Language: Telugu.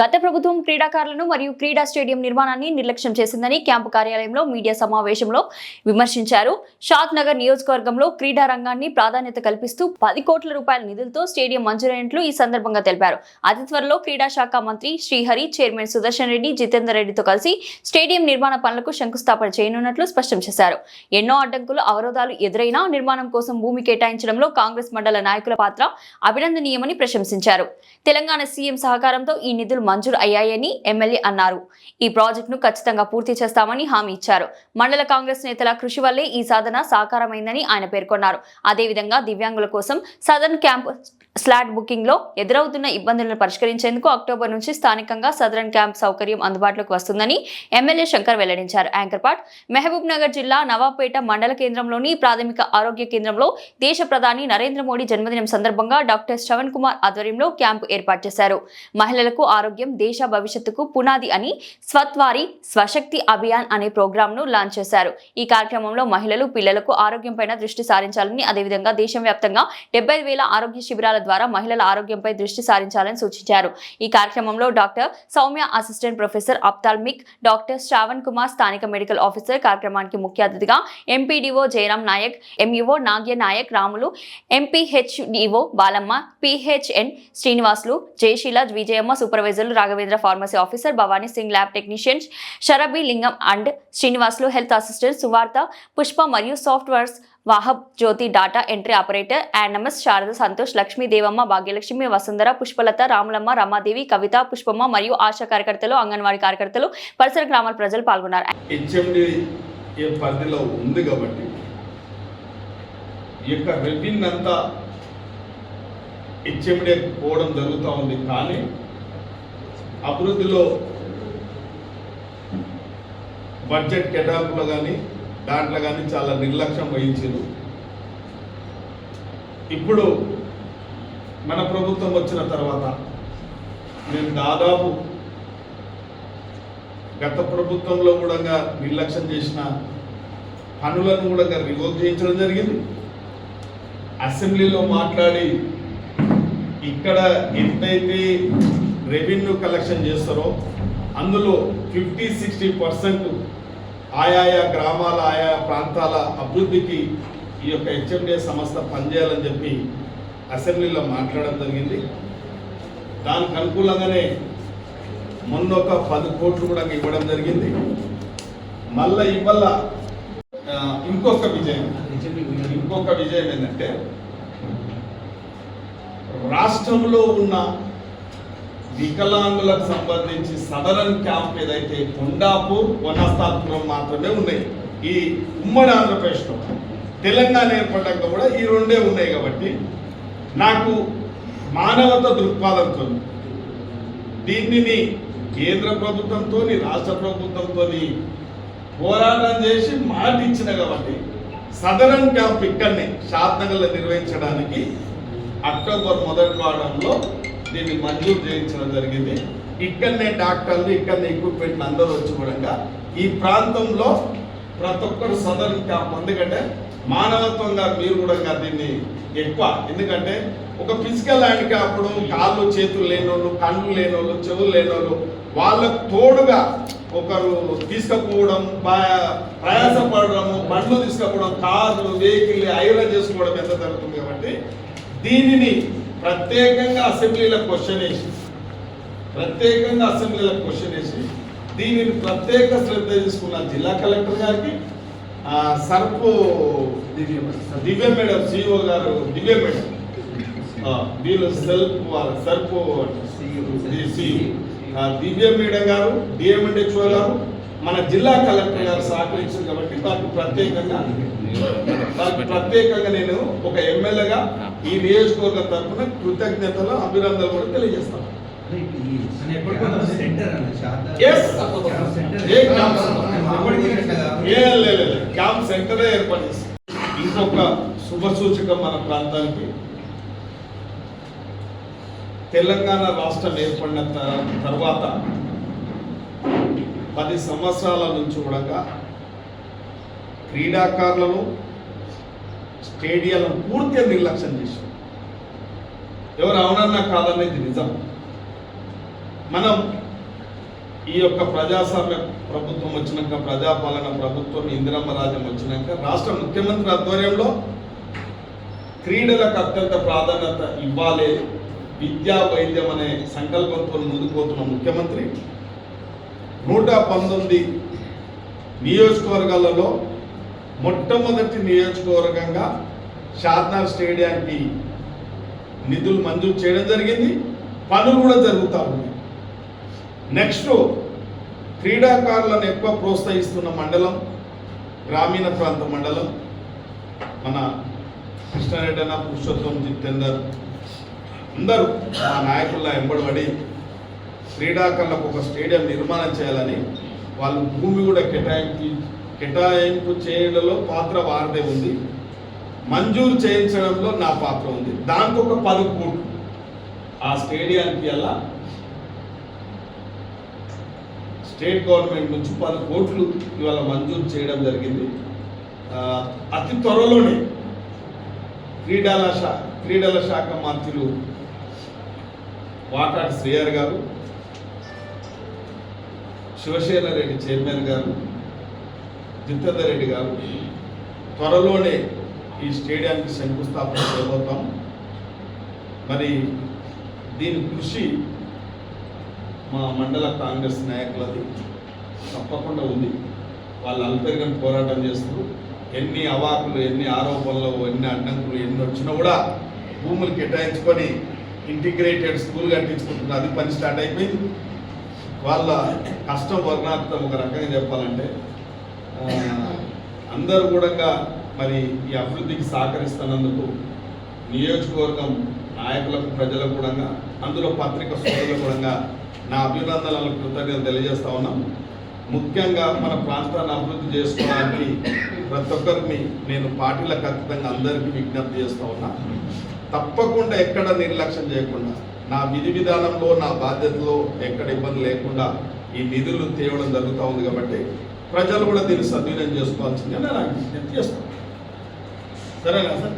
గత ప్రభుత్వం క్రీడాకారులను మరియు క్రీడా స్టేడియం నిర్మాణాన్ని నిర్లక్ష్యం చేసిందని క్యాంపు కార్యాలయంలో మీడియా సమావేశంలో విమర్శించారు. షాద్ నగర్ నియోజకవర్గంలో క్రీడా రంగాన్ని ప్రాధాన్యత కల్పిస్తూ పది కోట్ల రూపాయల నిధులతో స్టేడియం మంజూరైనట్లు ఈ సందర్భంగా తెలిపారు. అతి త్వరలో క్రీడా శాఖ మంత్రి శ్రీహరి చైర్మన్ సుదర్శన్ రెడ్డి జితేందర్ రెడ్డితో కలిసి స్టేడియం నిర్మాణ పనులకు శంకుస్థాపన చేయనున్నట్లు స్పష్టం చేశారు. ఎన్నో అడ్డంకులు అవరోధాలు ఎదురైనా నిర్మాణం కోసం భూమి కేటాయించడంలో కాంగ్రెస్ మండల నాయకుల పాత్ర అభినందనీయమని ప్రశంసించారు. తెలంగాణ సీఎం సహకారంతో ఈ నిధులు మంజూరు అయ్యాయని ఎమ్మెల్యే అన్నారు. ఈ ప్రాజెక్టును ఖచ్చితంగా పూర్తి చేస్తామని హామీ ఇచ్చారు. మండల కాంగ్రెస్ నేతల కృషి వల్లే ఈ సాధన సాకారమైందని ఆయన పేర్కొన్నారు. అదేవిధంగా దివ్యాంగుల కోసం సదర్న్ క్యాంప్ స్లాట్ బుకింగ్లో ఎదురవుతున్న ఇబ్బందులను పరిష్కరించేందుకు అక్టోబర్ నుంచి స్థానికంగా సదరన్ క్యాంప్ సౌకర్యం అందుబాటులోకి వస్తుందని ఎమ్మెల్యే శంకర్ వెల్లడించారు. యాంకర్ పాట్ మహబూబ్ నగర్ జిల్లా నవాబ్పేట మండల కేంద్రంలోని ప్రాథమిక ఆరోగ్య కేంద్రంలో దేశ ప్రధాని నరేంద్ర మోడీ జన్మదినం సందర్భంగా డాక్టర్ శ్రవణ్ కుమార్ ఆధ్వర్యంలో క్యాంపు ఏర్పాటు చేశారు. మహిళలకు ఆరోగ్య దేశ భవిష్యత్తుకు పునాది అని స్వత్వారి స్వశక్తి అభియాన్ అనే ప్రోగ్రామ్ను లాంచ్ చేశారు. ఈ కార్యక్రమంలో మహిళలు పిల్లలకు ఆరోగ్యంపై దృష్టి సారించాలని అదేవిధంగా దేశవ్యాప్తంగా డెబ్బై వేల ఆరోగ్య శిబిరాల ద్వారా మహిళల ఆరోగ్యంపై దృష్టి సారించాలని సూచించారు. ఈ కార్యక్రమంలో doctor Soumya assistant professor ophthalmic doctor Shravan Kumar స్థానిక మెడికల్ ఆఫీసర్ కార్యక్రమానికి ముఖ్య అతిథిగా MPDO Jayaram Naik MEO Nagya Naik Ramulu MPHDO Balamma PHN Srinivasulu Jayasheela Vijayamma supervisor సూపర్వైజర్లు Raghavendra pharmacy officer Bhavani Singh lab technicians Sharabi Lingam and Srinivasulu health assistant Suvarta Pushpa మరియు softwares Wahab Jyothi data entry operator ANMs Sharada Santosh Lakshmi Devamma Bhagyalakshmi Vasundhara Pushpalatha Ramulamma Ramadevi Kavitha Pushpamma మరియు ఆశా కార్యకర్తలు అంగన్వాడీ కార్యకర్తలు పరిసర గ్రామాల ప్రజలు పాల్గొన్నారు. ఏ పరిధిలో ఉంది కాబట్టి ఈ యొక్క రెవెన్యూ అంతా హెచ్ఎండి పోవడం జరుగుతూ ఉంది కానీ అభివృద్ధిలో బడ్జెట్ కేటాయింపులో కానీ దాంట్లో కానీ చాలా నిర్లక్ష్యం వహించారు ఇప్పుడు మన ప్రభుత్వం వచ్చిన తర్వాత మేము దాదాపు గత ప్రభుత్వంలో కూడా నిర్లక్ష్యం చేసిన పనులను కూడా రివోక్ చేయించడం జరిగింది. అసెంబ్లీలో మాట్లాడి ఇక్కడ ఎంతైతే రెవెన్యూ కలెక్షన్ చేస్తారో అందులో ఫిఫ్టీ సిక్స్టీ పర్సెంట్ ఆయా గ్రామాల ఆయా ప్రాంతాల అభివృద్ధికి ఈ యొక్క హెచ్ఎండిఏ సంస్థ పనిచేయాలని చెప్పి అసెంబ్లీలో మాట్లాడడం జరిగింది. దానికి అనుకూలంగానే మొన్న ఒక పది కోట్లు కూడా ఇవ్వడం జరిగింది. మళ్ళా ఇవల్ల ఇంకొక విజయం. ఇంకొక విజయం ఏంటంటే రాష్ట్రంలో ఉన్న వికలాంగులకు సంబంధించి సదరన్ క్యాంప్ ఏదైతే కొండాపూర్ వనస్థాపురం మాత్రమే ఉన్నాయి. ఈ ఉమ్మడి ఆంధ్రప్రదేశ్లో తెలంగాణ ఏర్పడ్డాక కూడా ఈ రెండే ఉన్నాయి కాబట్టి నాకు మానవత దృక్పథంతో దీనిని కేంద్ర ప్రభుత్వంతో రాష్ట్ర ప్రభుత్వంతో పోరాటం చేసి మాట ఇచ్చిన కాబట్టి సదరన్ క్యాంప్ ఇక్కడనే షాద్నగర్లో నిర్వహించడానికి అక్టోబర్ మొదటి వారంలో దీన్ని మంజూరు చేయించడం జరిగింది. ఇక్కడనే డాక్టర్లు ఇక్కడనే ఎక్విప్మెంట్ అందరూ వచ్చి కూడా ఈ ప్రాంతంలో ప్రతి ఒక్కరు సదరు ఎందుకంటే మానవత్వంగా మీరు కూడా దీన్ని ఎక్కువ. ఎందుకంటే ఒక ఫిజికల్ హ్యాండిక్యాప్డు కాళ్ళు చేతులు లేనోళ్ళు కళ్ళు లేనోళ్ళు చెవులు లేనోళ్ళు వాళ్ళకు తోడుగా ఒకరు తీసుకపోవడం ప- ప్రయాసపడడము బండ్లు తీసుకపోవడం కార్లు వెహికల్ ఐరన్ చేసుకోవడం ఎంత జరుగుతుంది కాబట్టి దీనిని ప్రత్యేకంగా అసెంబ్లీలో క్వశ్చన్ వేసి ప్రత్యేకంగా అసెంబ్లీలో క్వశ్చన్ వేసి దీనిని ప్రత్యేక శ్రద్ధ తీసుకున్న జిల్లా కలెక్టర్ గారికి ఆ, సర్పు దివ్య మేడం సిఇఓ గారు దివ్య మేడం. వీళ్ళు సెల్ఫ్ వాళ్ళ సర్పు సిఇఓ ఆ, దివ్య మేడం గారు డిఎంఎండ్హెచ్ఓ గారు మన జిల్లా కలెక్టర్ గారు సహకరించారు కాబట్టి వారికి ప్రత్యేకంగా ప్రత్యేకంగా నేను ఒక ఎమ్మెల్యేగా ఈ నియోజకవర్గం తరఫున కృతజ్ఞతలు అభినందనలు కూడా తెలియజేస్తాను. క్యాంప్ సెంటరే ఏర్పాటు ఇంకొక శుభ సూచకం మన ప్రాంతానికి. తెలంగాణ రాష్ట్రం ఏర్పడిన తర్వాత పది సంవత్సరాల నుంచి కూడా క్రీడాకారులను స్టేడియాలను పూర్తిగా నిర్లక్ష్యం చేశారు ఎవరు అవునన్నా కాదనేది నిజం. మనం ఈ యొక్క ప్రజాస్వామ్య ప్రభుత్వం వచ్చినాక ప్రజాపాలన ప్రభుత్వం ఇందిరమ్మ రాజ్యం వచ్చినాక రాష్ట్ర ముఖ్యమంత్రి ఆధ్వర్యంలో క్రీడలకు అత్యంత ప్రాధాన్యత ఇవ్వాలి విద్యా వైద్యం అనే సంకల్పంతో ముందుకుపోతున్న ముఖ్యమంత్రి నూట పంతొమ్మిది నియోజకవర్గాలలో మొట్టమొదటి నియోజకవర్గంగా షాద్నార్ స్టేడియానికి నిధులు మంజూరు చేయడం జరిగింది. పనులు కూడా జరుగుతూ ఉన్నాయి. నెక్స్ట్ క్రీడాకారులను ఎక్కువ ప్రోత్సహిస్తున్న మండలం గ్రామీణ ప్రాంత మండలం మన కృష్ణారెడ్డి అన్న పురుషోత్తం జితేందర్ అందరూ మా నాయకుల ఎంబడబడి క్రీడాకారులకు ఒక స్టేడియం నిర్మాణం చేయాలని వాళ్ళు భూమి కూడా కేటాయించి కేటాయింపు చేయడంలో పాత్ర వారిదే ఉంది. మంజూరు చేయించడంలో నా పాత్ర ఉంది. దానికి ఒక పది కోట్లు ఆ స్టేడియానికి అలా స్టేట్ గవర్నమెంట్ నుంచి పది కోట్లు ఇవాళ మంజూరు చేయడం జరిగింది. అతి త్వరలోనే క్రీడల శా క్రీడల శాఖ మంత్రులు వాకాటి శ్రీయర్ గారు శివసేన రెడ్డి చైర్మన్ గారు జితేందర్ రెడ్డి గారు త్వరలోనే ఈ స్టేడియానికి శంకుస్థాపన చేయబోతాం. మరి దీని కృషి మా మండల కాంగ్రెస్ నాయకులది తప్పకుండా ఉంది. వాళ్ళు అంతర్గం పోరాటం చేస్తూ ఎన్ని అవాకులు ఎన్ని ఆరోపణలు ఎన్ని అడ్డంకులు ఎన్ని వచ్చినా కూడా భూములు కేటాయించుకొని ఇంటిగ్రేటెడ్ స్కూల్ కట్టించుకుంటున్నారు. అది పని స్టార్ట్ అయిపోయింది. వాళ్ళ కష్టం వర్ణార్థం ఒక రకంగా చెప్పాలంటే అందరూ కూడా మరి ఈ అభివృద్ధికి సహకరిస్తున్నందుకు నియోజకవర్గం నాయకులకు ప్రజలకు కూడా అందులో పత్రిక సోదరులకు కూడా నా అభినందనలు కృతజ్ఞతలు తెలియజేస్తా ఉన్నాం. ముఖ్యంగా మన ప్రాంతాన్ని అభివృద్ధి చేసుకోవడానికి ప్రతి ఒక్కరిని నేను పార్టీలకు ఖచ్చితంగా అందరికీ విజ్ఞప్తి చేస్తూ ఉన్నా. తప్పకుండా ఎక్కడ నిర్లక్ష్యం చేయకుండా నా విధి విధానంలో నా బాధ్యతలో ఎక్కడ ఇబ్బంది లేకుండా ఈ నిధులు తేవడం జరుగుతూ ఉంది కాబట్టి ప్రజలు కూడా తెలుసు సద్వినియోగం చేసుకోవాల్సిందిగా నేను చేస్తాను. సరేనా సార్?